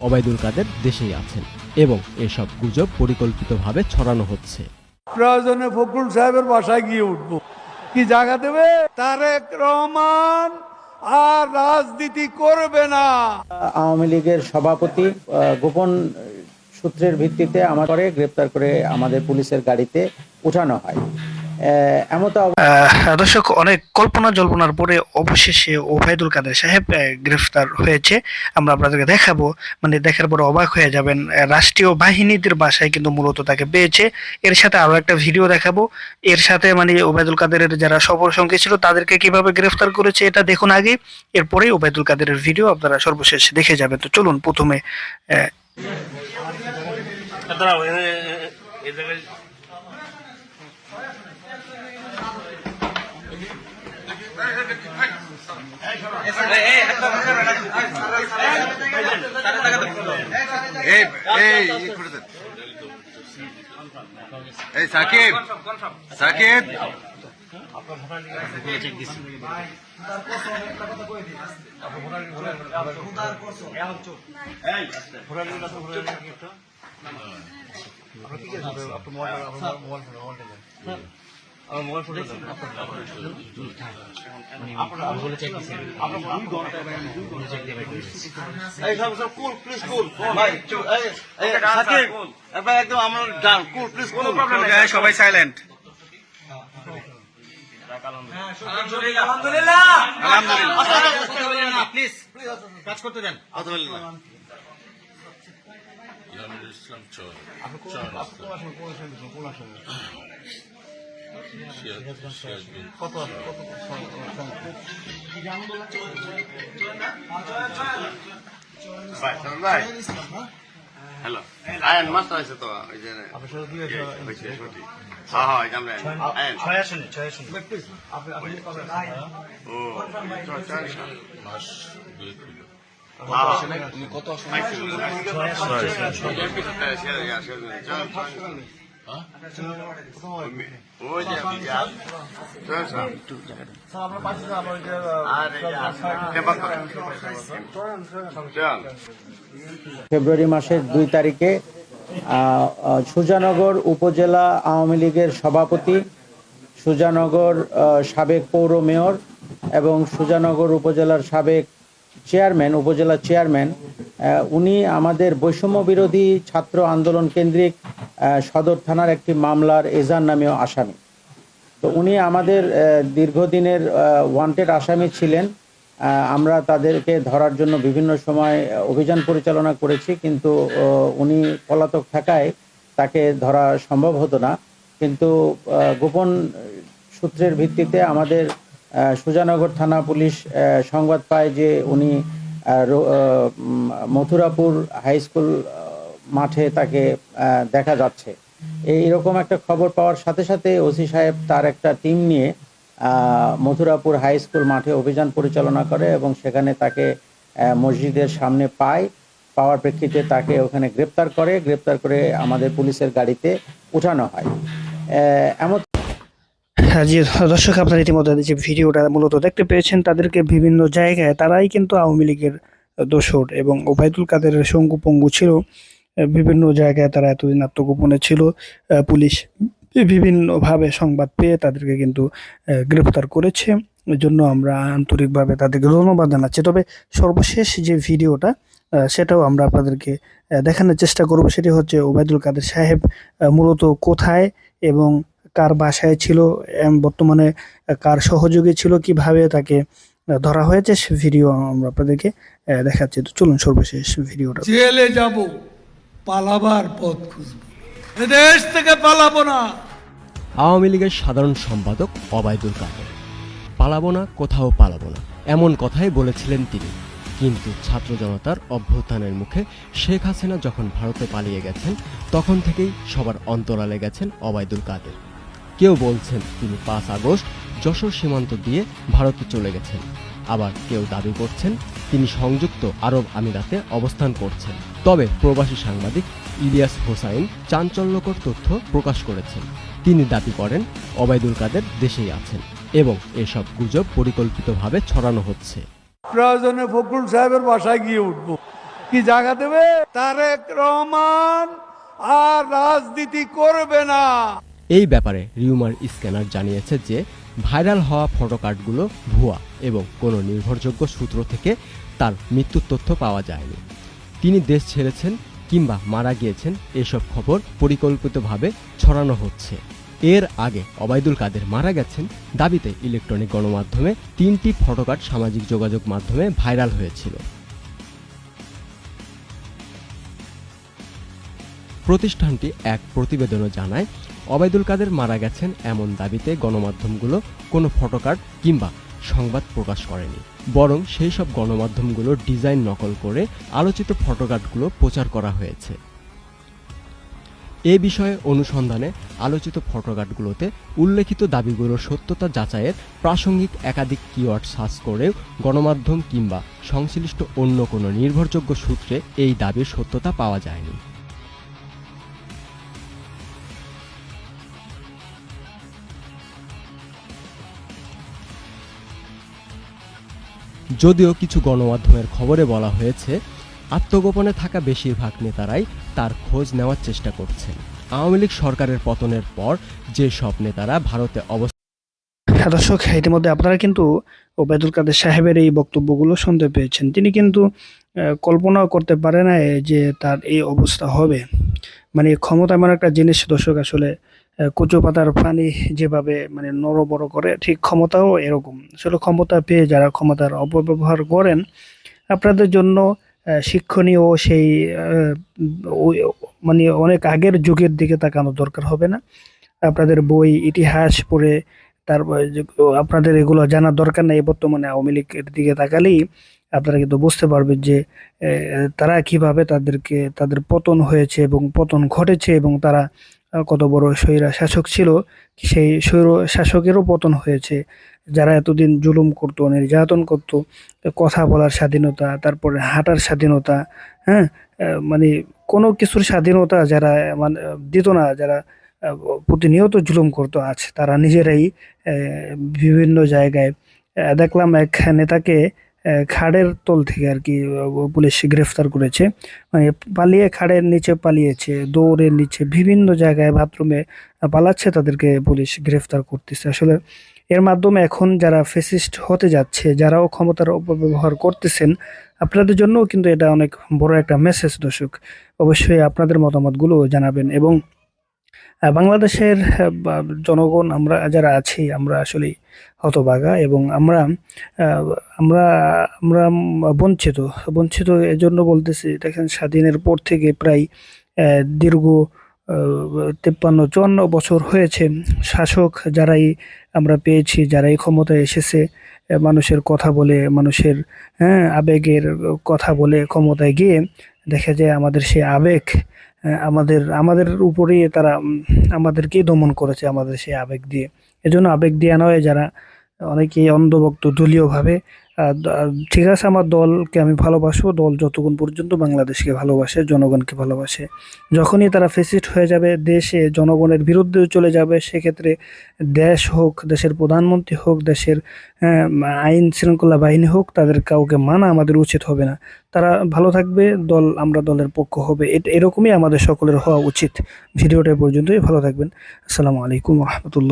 ওবায়দুল কাদের দেশেই আছেন এবং এসব গুজব পরিকল্পিতভাবে ছড়ানো হচ্ছে। প্রয়োজনে ফখরুল সাহেবের বাসায় গিয়ে উঠবো। কি জায়গা দেবে? তারেক রহমান আর রাজনীতি করবে না। আওয়ামী লীগের সভাপতি আহ, গোপন সূত্রের ভিত্তিতে আমার করে গ্রেপ্তার করে আমাদের পুলিশের গাড়িতে উঠানো হয়। দর্শক অনেক কল্পনা জল্পনার পরে অবশেষে ওবায়দুল কাদের সাহেব গ্রেফতার হয়েছে। আমরা আপনাদেরকে দেখাবো মানে দেখার পরে অবাক হয়ে যাবেন রাষ্ট্রীয় বাহিনীদের বাসায় কিন্তু মূলত তাকে পেয়েছে। এর সাথে আরও একটা ভিডিও দেখাবো। এর সাথে মানে ওবায়দুল কাদেরের যারা সফর সঙ্গী ছিল তাদেরকে কীভাবে গ্রেফতার করেছে এটা দেখুন আগে। এরপরেই ওবায়দুল কাদেরের ভিডিও আপনারা সর্বশেষ দেখে যাবেন। তো চলুন প্রথমে আহ, এই। এই সাকিব সাকিব এই প্লিজ প্লিজ সবাই সাইলেন্ট আলহামদুলিল্লাহ। প্লিজ কাজ করতে দেন। আলহামদুলিল্লাহ। ভাই ভাই হ্যালো আয়ন মাস্টার আছে তো ওই যে। হ্যাঁ হ্যাঁ আমরা আয়ন ছয়, ছয়, ছয়। হ্যাঁ, হ্যাঁ। পাইছি, পাইছি। হ্যাঁ, সে- সে- চল, চল। ওই যে আপনি যা। চল, চল। ফেব্রুয়ারি মাসের দুই তারিখে সুজানগর উপজেলা আওয়ামী লীগের সভাপতি সুজানগর সাবেক পৌর মেয়র এবং সুজানগর উপজেলার সাবেক চেয়ারম্যান, উপজেলা চেয়ারম্যান উনি আমাদের বৈষম্য বিরোধী ছাত্র আন্দোলন কেন্দ্রিক সদর থানার একটি মামলার এজান নামীয় আসামি। তো উনি আমাদের দীর্ঘদিনের ওয়ান্টেড আসামি ছিলেন। আমরা তাদেরকে ধরার জন্য বিভিন্ন সময় অভিযান পরিচালনা করেছি, কিন্তু উনি পলাতক থাকায় তাকে ধরা সম্ভব হতো না। কিন্তু গোপন সূত্রের ভিত্তিতে আমাদের সুজানগর থানা পুলিশ সংবাদ পায় যে উনি মথুরাপুর হাই স্কুল মাঠে তাকে দেখা যাচ্ছে। এইরকম একটা খবর পাওয়ার সাথে সাথে ওসি সাহেব তার একটা টিম নিয়ে মথুরাপুর হাই স্কুল মাঠে অভিযান পরিচালনা করে এবং সেখানে তাকে মসজিদের সামনে পায়। পাওয়ার প্রেক্ষিতে তাকে ওখানে গ্রেপ্তার করে। গ্রেপ্তার করে আমাদের পুলিশের গাড়িতে উঠানো হয়। এমন হ্যাঁ জি দর্শক আপনারা ইতিমধ্যে যে ভিডিওটা মূলত দেখতে পেয়েছেন, তাদেরকে বিভিন্ন জায়গায় তারাই কিন্তু আওয়ামী লীগের দোসর এবং ওবায়দুল কাদেরের সঙ্গু পঙ্গু ছিল, বিভিন্ন জায়গায় তারা এতদিন আত্মগোপনে ছিল পুলিশ বিভিন্নভাবে সংবাদ পেয়ে তাদেরকে কিন্তু গ্রেফতার করেছে। জন্য আমরা আন্তরিকভাবে তাদেরকে ধন্যবাদ জানাচ্ছি। তবে সর্বশেষ যে ভিডিওটা সেটাও আমরা আপনাদেরকে দেখানোর চেষ্টা করব। সেটি হচ্ছে ওবায়দুল কাদের সাহেব মূলত কোথায় এবং কার বাসায় ছিল বর্তমানে কার সহযোগী ছিল কীভাবে তাকে ধরা হয়েছে সে ভিডিও আমরা আপনাদেরকে দেখাচ্ছি। তো চলুন সর্বশেষ ভিডিওটা। জেলে যাব পালাবার পথ খুঁজবো। দেশ থেকে পালাবো না। আওয়ামী লীগের সাধারণ সম্পাদক অবায়দুল কাদের। পালাবো না কোথাও পালাবো না এমন কথাই বলেছিলেন তিনি। কিন্তু ছাত্র জনতার অভ্যুত্থানের মুখে শেখ হাসিনা যখন ভারতে পালিয়ে গেছেন তখন থেকেই সবার অন্তরালে গেছেন অবায়দুল কাদের। কেউ বলছেন তিনি পাঁচ আগস্ট যশোর সীমান্ত দিয়ে ভারতে চলে গেছেন। আবার কেউ দাবি করছেন তিনি সংযুক্ত আরব আমিরাতে অবস্থান করছেন। তবে প্রবাসী সাংবাদিক ইলিয়াস হোসাইন চাঞ্চল্যকর তথ্য প্রকাশ করেছেন। তিনি দাবি করেন অবায়দুল কাদের দেশেই আছেন এবং এসব গুজব পরিকল্পিতভাবে ছড়ানো হচ্ছে। প্রয়োজনে ফখরুল সাহেবের বাসায় গিয়ে উঠবো। কি জায়গা দেবে? তারেক রহমান আর রাজনীতি করবে না। এই ব্যাপারে রিউমার স্ক্যানার জানিয়েছে যে ভাইরাল হওয়া ফটোকার্ডগুলো ভুয়া এবং কোনো নির্ভরযোগ্য সূত্র থেকে তার মৃত্যুর তথ্য পাওয়া যায়নি। তিনি দেশ ছেড়েছেন কিংবা মারা গিয়েছেন এসব খবর পরিকল্পিতভাবে ছড়ানো হচ্ছে। এর আগে অবায়দুল কাদের মারা গেছেন দাবিতে ইলেকট্রনিক গণমাধ্যমে তিনটি ফটোকার্ড সামাজিক যোগাযোগ মাধ্যমে ভাইরাল হয়েছিল। প্রতিষ্ঠানটি এক প্রতিবেদনে জানায় অবায়দুল কাদের মারা গেছেন এমন দাবিতে গণমাধ্যমগুলো কোনো ফটোকার্ড কিংবা সংবাদ প্রকাশ করেনি। বরং সেই সব গণমাধ্যমগুলোর ডিজাইন নকল করে আলোচিত ফটোকার্ডগুলো প্রচার করা হয়েছে। এ বিষয়ে অনুসন্ধানে আলোচিত ফটোকার্ডগুলোতে উল্লেখিত দাবিগুলোর সত্যতা যাচাইয়ের প্রাসঙ্গিক একাধিক কিওয়ার্ড সার্চ করেও গণমাধ্যম কিংবা সংশ্লিষ্ট অন্য কোনো নির্ভরযোগ্য সূত্রে এই দাবির সত্যতা পাওয়া যায়নি। যদিও কিছু গণমাধ্যমের খবরে বলা হয়েছে, আত্মগোপনে থাকা বেশিরভাগ নেতারাই তার খোঁজ নেওয়ার চেষ্টা করছেন। আওয়ামী লীগ সরকারের পতনের পর যে সব নেতারা ভারতে অবস্থান হ্যাঁ দর্শক, ইতিমধ্যে আপনারা কিন্তু ওবায়দুল কাদের সাহেবের এই বক্তব্যগুলো শুনতে পেয়েছেন। তিনি কিন্তু কল্পনাও করতে পারে না যে তার এই অবস্থা হবে। মানে ক্ষমতা এমন একটা জিনিস, দর্শক, আসলে কচু পাতার প্রাণী যেভাবে মানে নড়বড় করে, ঠিক ক্ষমতাও এরকম। আসলে ক্ষমতা পেয়ে যারা ক্ষমতার অপব্যবহার করেন, আপনাদের জন্য শিক্ষণীয় সেই মানে অনেক আগের যুগের দিকে তাকানো দরকার হবে না। আপনাদের বই, ইতিহাস পড়ে তারপর আপনাদের এগুলো জানার দরকার নেই, বর্তমানে আওয়ামী লীগের দিকে তাকালেই আপনারা কিন্তু বুঝতে পারবেন যে তারা কীভাবে তাদেরকে, তাদের পতন হয়েছে এবং পতন ঘটেছে এবং তারা কত বড় স্বৈরা শাসক ছিল, সেই স্বৈর শাসকেরও পতন হয়েছে। যারা এতদিন জুলুম করতো, নির্যাতন করতো, কথা বলার স্বাধীনতা, তারপরে হাঁটার স্বাধীনতা হ্যাঁ মানে কোনো কিছুর স্বাধীনতা যারা মানে দিত না, যারা প্রতিনিয়ত জুলুম করতো, আজ তারা নিজেরাই বিভিন্ন জায়গায় দেখলাম এক নেতাকে খাড়ের তল থেকে আর কি পুলিশ গ্রেফতার করেছে। মানে পালিয়ে খাড়ের নিচে পালিয়েছে, দৌড়ের নিচে বিভিন্ন জায়গায় বাথরুমে পালাচ্ছে, তাদেরকে পুলিশ গ্রেফতার করতেছে। আসলে এর মাধ্যমে এখন যারা ফেসিস্ট হতে যাচ্ছে, যারাও ক্ষমতার অপব্যবহার করতেছেন, আপনাদের জন্যও কিন্তু এটা অনেক বড় একটা মেসেজ দর্শক। অবশ্যই আপনাদের মতামতগুলো জানাবেন এবং বাংলাদেশের জনগণ আমরা যারা আছি, আমরা আসলে হতবাগা এবং আমরা আমরা আমরা বঞ্চিত। বঞ্চিত এজন্য বলতেছি, দেখেন স্বাধীনের পর থেকে প্রায় দীর্ঘ তেপ্পান্ন, চুয়ান্ন বছর হয়েছে। শাসক যারাই আমরা পেয়েছি, যারাই ক্ষমতায় এসেছে মানুষের কথা বলে, মানুষের হ্যাঁ আবেগের কথা বলে ক্ষমতায় গিয়ে দেখা যায় আমাদের সেই আবেগ আমাদের আমাদের উপরেই তারা আমাদেরকেই দমন করেছে, আমাদের সেই আবেগ দিয়ে। এজন্য আবেগ দিয়ে নয়, যারা অনেকেই অন্ধভক্ত, দলীয়ভাবে ঠিক আছে, আমার দলকে আমি ভালোবাসবো, দল যতক্ষণ পর্যন্ত বাংলাদেশকে ভালোবাসে, জনগণকে ভালোবাসে। যখনই তারা ফেসিস্ট হয়ে যাবে, দেশে জনগণের বিরুদ্ধে চলে যাবে, সেক্ষেত্রে দেশ হোক, দেশের প্রধানমন্ত্রী হোক, দেশের আইন শৃঙ্খলা বাহিনী হোক, তাদের কাউকে মানা আমাদের উচিত হবে না। তারা ভালো থাকবে, দল, আমরা দলের পক্ষ হবে। এরকমই আমাদের সকলের হওয়া উচিত। ভিডিওটা পর্যন্তই, ভালো থাকবেন। আসসালামু আলাইকুম রহমতুল্লাহ।